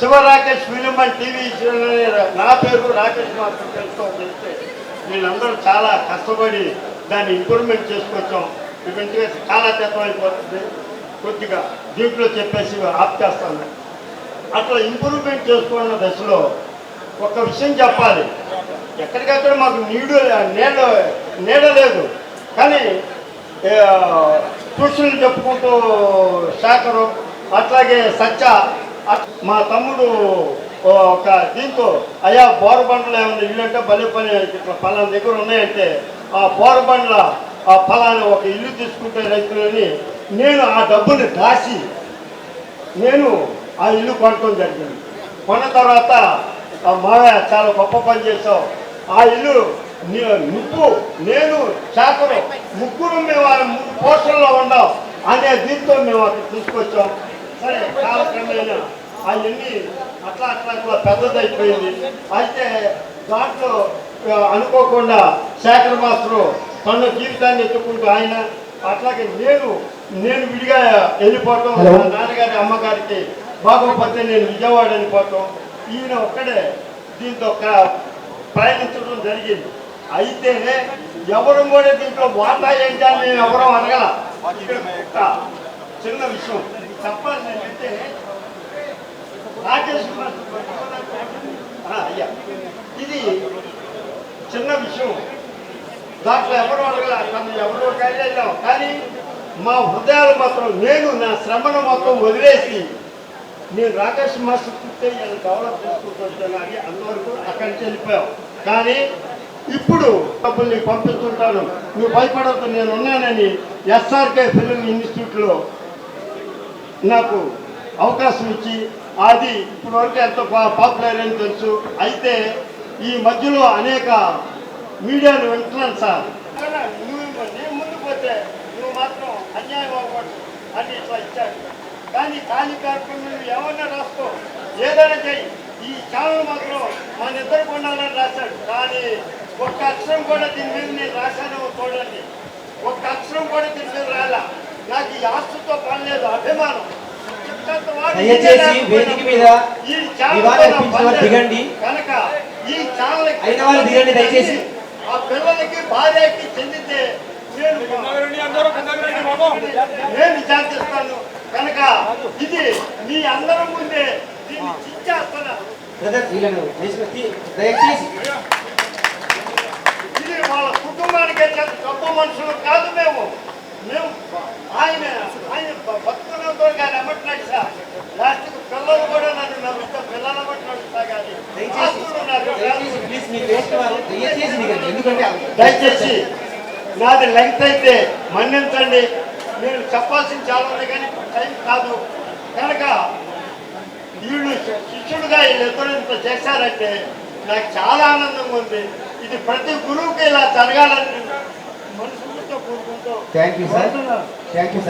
Shiva Rakesh film and TV నా పేరు Rakesh master తెలుసుకో తెలిస్తే వీళ్ళందరూ చాలా కష్టపడి దాన్ని ఇంప్రూవ్మెంట్ చేసుకొచ్చాం. ఇవన్నీ చాలా తెత్తం అయిపోతుంది. కొద్దిగా దీంట్లో చెప్పేసి ఆప్ చేస్తాను అట్లా ఇంప్రూవ్మెంట్ చేసుకున్న దశలో ఒక విషయం చెప్పాలి. ఎక్కడికక్కడ మాకు నీడు నీడ నీడ లేదు. కానీ ట్యూషన్లు చెప్పుకుంటూ శాఖరు అట్లాగే సత్య మా తమ్ముడు ఒక దీంతో అయ్యా బోరబండలు ఏమన్నా ఇల్లు అంటే భలే పని ఇట్లా పలానా దగ్గర ఉన్నాయంటే ఆ బోరబండ్ల ఆ ఫలాన్ని ఒక ఇల్లు తీసుకుంటే రైతులని నేను ఆ డబ్బుని దాచి నేను ఆ ఇల్లు కొనటం జరిగింది. కొన్న తర్వాత మా మావయ్య చాలా గొప్ప పని చేసావు ఆ ఇల్లు నువ్వు నేను శాఖరు ముగ్గురు మేము ఆ మూడు పోస్టర్లో ఉన్నాం అనే దీంతో మేము అక్కడ తీసుకొచ్చాం. సరే కాలక్రమేణా అవన్నీ అట్లా అట్లా అట్లా పెద్దదైపోయింది. అయితే దాంట్లో అనుకోకుండా శేఖర్ మాస్టరు తన జీవితాన్ని ఎత్తుకుంటూ ఆయన అట్లాగే నేను నేను విడిగా వెళ్ళిపోవటం నాన్నగారి అమ్మగారికి బాగోపోతే నేను విజయవాడ వెళ్ళిపోవటం ఈయన ఒక్కడే దీంతో ప్రయాణించడం జరిగింది. అయితే ఎవరు కూడా దీంట్లో వాటా ఏంటి అని నేను ఎవరూ అడగల. చిన్న విషయం చెప్పాలి నేనంటే రాకేష్ అయ్యా. ఇది చిన్న విషయం. దాంట్లో ఎవరు అడగలే? తను ఎవరో కానీ కానీ మా హృదయాలు మాత్రం నేను నా శ్రమను మొత్తం వదిలేసి నేను రాకేష్ మాస్టర్ చూస్తే నేను డెవలప్ చేసుకుంటుంటాను అని అంతవరకు అక్కడి నుంచి వెళ్ళిపోయాం. కానీ ఇప్పుడు డబ్బులు నీకు పంపిస్తుంటాను. నువ్వు భయపడద్దు నేను ఉన్నానని ఎస్ఆర్కే ఫిల్మ్ ఇన్స్టిట్యూట్లో నాకు అవకాశం ఇచ్చి అది ఇప్పుడు వరకు ఎంతో పాపులర్ అని తెలుసు. అయితే ఈ మధ్యలో అనేక మీడియాను వింటున్నాను సార్. అలా నువ్వు ముందుకు పోతే నువ్వు మాత్రం అన్యాయం అవ్వకూడదు అని ఇట్లా ఇచ్చాడు కానీ ఖాళీ కార్యక్రమం ఎవరన్నా రాసుకో. ఏదైనా చెయ్యి. ఈ ఛానల్ మాత్రం మన ఇద్దరు కొనాలని రాశాడు. కానీ ఒక్క అక్షరం కూడా దీని మీద నేను రాశాను చూడండి. ఒక్క అక్షరం కూడా దీని మీద రాలా. నాకు ఈ ఆస్తుతో పని లేదు అభిమానం. దయచేసి వేదిక మీద ఈ ఛానల్ వివాద తో నాకు అర్పించిన పని వారు లేదు. దిగండి. కనుక ఈ ఛానల్ అయిన వాళ్ళు దిగండి దయచేసి. ఆ పిల్లలకి భార్యకి చెందితే నేను నేను శాంతిస్తాను కనుక ఇది మీ అందరం ముందే దీన్ని దయచేసి దయచేసి ఇది వాళ్ళ కుటుంబానికి గొప్ప మనుషులు కాదు మేము మేము ఆయన ఆయన భక్తులతో కానీ ఎమ్మట్లాడు సార్ లాస్ట్కి పిల్లలు కూడా నన్ను నమ్మితే పిల్లల ఎమ్మట్లాడు సాగాలి దయచేసి ఆస్తులు నాకు కాదు. దయచేసి ప్లీజ్ మీరు వేసిన వారు దయచేసి దిగండి ఎందుకంటే దయచేసి నాది లెంగ్త్ అయితే మన్నించండి. నేను చెప్పాల్సిన చాలా ఉంది కానీ టైం కాదు. కనుక వీళ్ళు శిష్యుడుగా వీళ్ళిద్దరు ఇంత చేశారంటే నాకు చాలా ఆనందంగా ఉంది. ఇది ప్రతి గురువుకి ఇలా జరగాలని మనసుతో కోరుకుంటూ thank you sir. Thank you